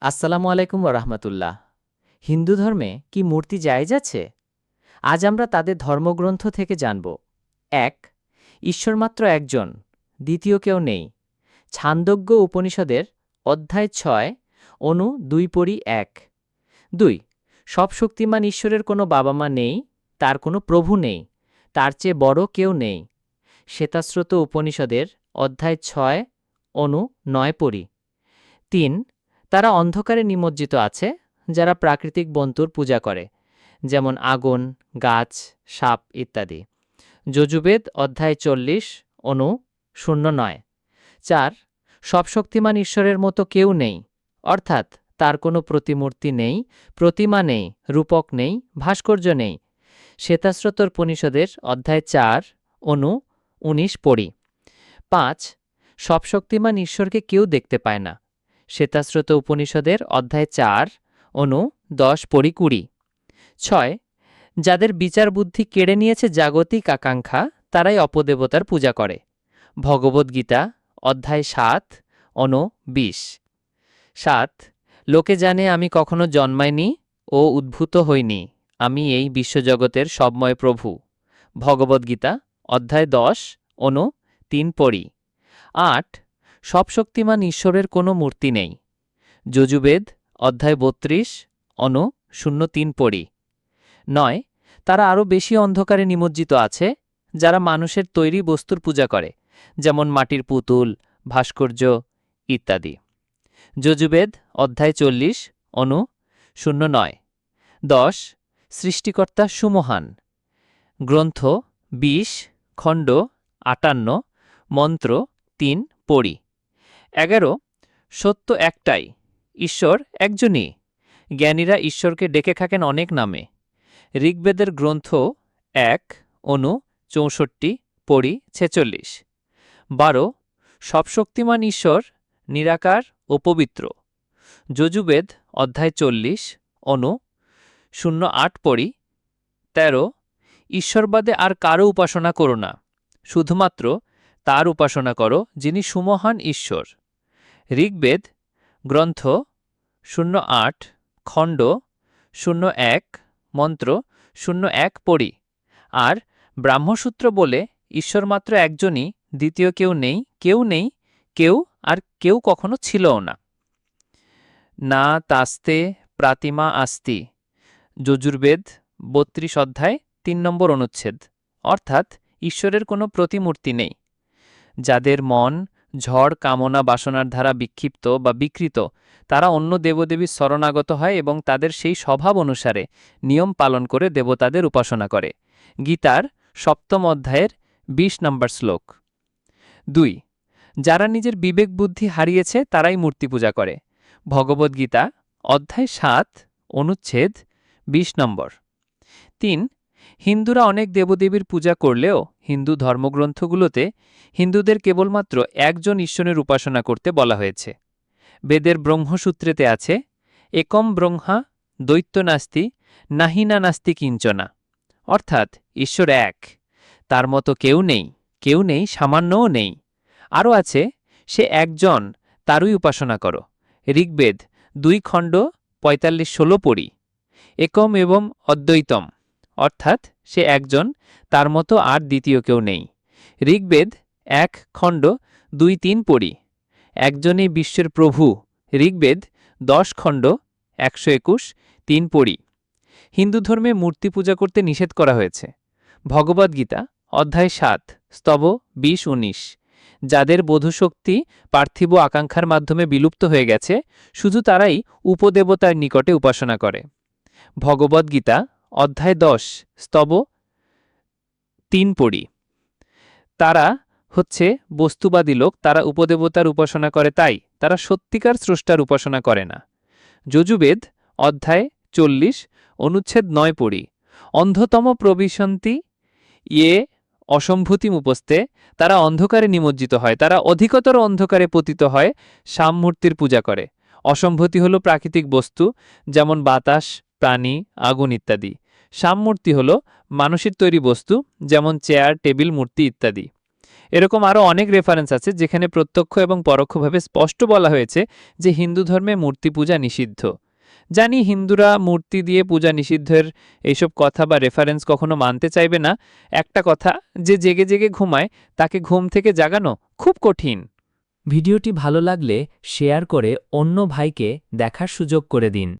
আসসালামু আলাইকুম রহমতুল্লাহ। হিন্দু ধর্মে কি মূর্তি জায়েজ আছে? আজ আমরা তাদের ধর্মগ্রন্থ থেকে জানব। এক ঈশ্বর মাত্র একজন, দ্বিতীয় কেউ নেই। ছান্দজ্ঞ উপনিষদের অধ্যায় ছয়, অনু দুই পরি এক। দুই, সব শক্তিমান ঈশ্বরের কোনো বাবা মা নেই, তার কোনো প্রভু নেই, তার চেয়ে বড় কেউ নেই। শ্বেতাশ্রত উপনিষদের অধ্যায় ছয়, অনু নয় পরি। তিন তারা অন্ধকারে নিমজ্জিত আছে, যারা প্রাকৃতিক বন্তুর পূজা করে, যেমন আগুন, গাছ, সাপ ইত্যাদি। যজুবেদ অধ্যায় চল্লিশ, অনু, শূন্য নয়। চার সব শক্তিমান ঈশ্বরের মতো কেউ নেই, অর্থাৎ তার কোনো প্রতিমূর্তি নেই, প্রতিমা নেই, রূপক নেই, ভাস্কর্য নেই। শ্বেতাশ্রতর পনিষদের অধ্যায় চার, অনু, উনিশ পড়ি। পাঁচ সব শক্তিমান ঈশ্বরকে কেউ দেখতে পায় না শ্বেতাশ্রত উপনিষদের অধ্যায় চার, অনু, দশ, পড়ি, কুড়ি। ছয়, যাদের বিচার বুদ্ধি কেড়ে নিয়েছে জাগতিক আকাঙ্ক্ষা, তারাই অপদেবতার পূজা করে। ভগবদ্গীতা অধ্যায় সাত, অনু, বিশ। সাত, লোকে জানে আমি কখনো জন্মাইনি ও উদ্ভূত হইনি, আমি এই বিশ্বজগতের সবময় প্রভু। ভগবদ্গীতা অধ্যায় দশ, অনু, তিন, পড়ি। আট সব শক্তিমান ঈশ্বরের কোনো মূর্তি নেই। যজুবেদ, অধ্যায় বত্রিশ, অনু, শূন্য তিন পড়ি। নয়, তারা আরও বেশি অন্ধকারে নিমজ্জিত আছে, যারা মানুষের তৈরি বস্তুর পূজা করে, যেমন মাটির পুতুল, ভাস্কর্য ইত্যাদি। যজুবেদ, অধ্যায় চল্লিশ, অনু, শূন্য নয়। দশ, সৃষ্টিকর্তা সুমহান। গ্রন্থ, বিশ, খণ্ড, আটান্ন, মন্ত্র, তিন পড়ি। এগারো, সত্য একটাই, ঈশ্বর একজনই। জ্ঞানীরা ঈশ্বরকে ডেকে থাকেন অনেক নামে। ঋগ্বেদের গ্রন্থ এক, অনু, চৌষট্টি, পড়ি, ছেচল্লিশ। বারো, সবশক্তিমান ঈশ্বর, নিরাকার ও পবিত্র। যজুবেদ অধ্যায় চল্লিশ, অনু, শূন্য আট, পড়ি। তেরো, ঈশ্বরবাদে আর কারও উপাসনা করো না, শুধুমাত্র তার উপাসনা করো যিনি সুমহান ঈশ্বর। ঋগ্বেদ, গ্রন্থ, শূন্য আট, খণ্ড, শূন্য এক, মন্ত্র, শূন্য এক পড়ি। আর ব্রাহ্মসূত্র বলে ঈশ্বর মাত্র একজনই, দ্বিতীয় কেউ নেই কেউ নেই, কেউ আর কেউ কখনো ছিলও না। না তাস্তে প্রাতিমা আস্তি। যজুর্বেদ, বত্রিশ অধ্যায়, তিন নম্বর অনুচ্ছেদ। অর্থাৎ ঈশ্বরের কোনো প্রতিমূর্তি নেই। যাদের মন ঝড়, কামনা, বাসনার দ্বারা বিক্ষিপ্ত বা বিকৃত। তারা অন্য দেবদেবীর শরণাগত হয় এবং তাদের সেই স্বভাব অনুসারে নিয়ম পালন করে দেবতাদের উপাসনা করে। গীতার সপ্তম অধ্যায়ের ২০ নম্বর শ্লোক। দুই, যারা নিজের বিবেক বুদ্ধি হারিয়েছে তারাই মূর্তি পূজা করে। ভগবদ্গীতা অধ্যায় সাত, অনুচ্ছেদ ২০ নম্বর। তিন হিন্দুরা অনেক দেবদেবীর পূজা করলেও হিন্দু ধর্মগ্রন্থগুলোতে হিন্দুদের কেবলমাত্র একজন ঈশ্বরের উপাসনা করতে বলা হয়েছে। বেদের ব্রহ্মসূত্রেতে আছে, একম ব্রহ্মা দৈত্য নাস্তি নাহিনা নাস্তি কিঞ্চনা। অর্থাৎ ঈশ্বর এক। তার মতো কেউ নেই কেউ নেই, সামান্যও নেই। আরও আছে, সে একজন, তারই উপাসনা করো। ঋগ্বেদ, দুই খণ্ড পঁয়তাল্লিশ ষোলো পড়ি। একম এবং অদ্বৈতম। অর্থাৎ সে একজন, তার মতো আর দ্বিতীয় কেউ নেই। ঋগ্বেদ এক খণ্ড দুই তিন পড়ি। একজনই বিশ্বের প্রভু, ঋগ্বেদ দশ খণ্ড একশো একুশ তিন পড়ি। হিন্দু ধর্মে মূর্তি পূজা করতে নিষেধ করা হয়েছে। ভগবদ্গীতা অধ্যায় সাত, স্তব বিশ উনিশ। যাদের বোধশক্তি, পার্থিব আকাঙ্ক্ষার মাধ্যমে বিলুপ্ত হয়ে গেছে, শুধু তারাই উপদেবতার নিকটে উপাসনা করে। ভগবদ্গীতা অধ্যায় দশ, স্তব তিন পড়ি। তারা হচ্ছে বস্তুবাদী লোক, তারা উপদেবতার উপাসনা করে তাই, তারা সত্যিকার স্রষ্টার উপাসনা করে না। যজুবেদ অধ্যায় চল্লিশ, অনুচ্ছেদ নয় পড়ি। অন্ধতম প্রবিশন্তি ইয়ে অসম্ভূতি উপস্তে তারা অন্ধকারে নিমজ্জিত হয়, তারা অধিকতর অন্ধকারে পতিত হয় সামমূর্তির পূজা করে। অসম্ভূতি হল প্রাকৃতিক বস্তু, যেমন বাতাস প্রাণী আগুন ইত্যাদি। সামমূর্তি হল মানুষের তৈরি বস্তু, যেমন চেয়ার, টেবিল, মূর্তি ইত্যাদি। এরকম আরও অনেক রেফারেন্স আছে যেখানে প্রত্যক্ষ এবং পরোক্ষভাবে স্পষ্ট বলা হয়েছে যে হিন্দু ধর্মে মূর্তি পূজা নিষিদ্ধ। জানি হিন্দুরা মূর্তি দিয়ে পূজা নিষিদ্ধের এইসব কথা বা রেফারেন্স কখনো মানতে চাইবে না। একটা কথা, যে জেগে জেগে ঘুমায়, তাকে ঘুম থেকে জাগানো খুব কঠিন। ভিডিওটি ভালো লাগলে শেয়ার করে অন্য ভাইকে দেখার সুযোগ করে দিন।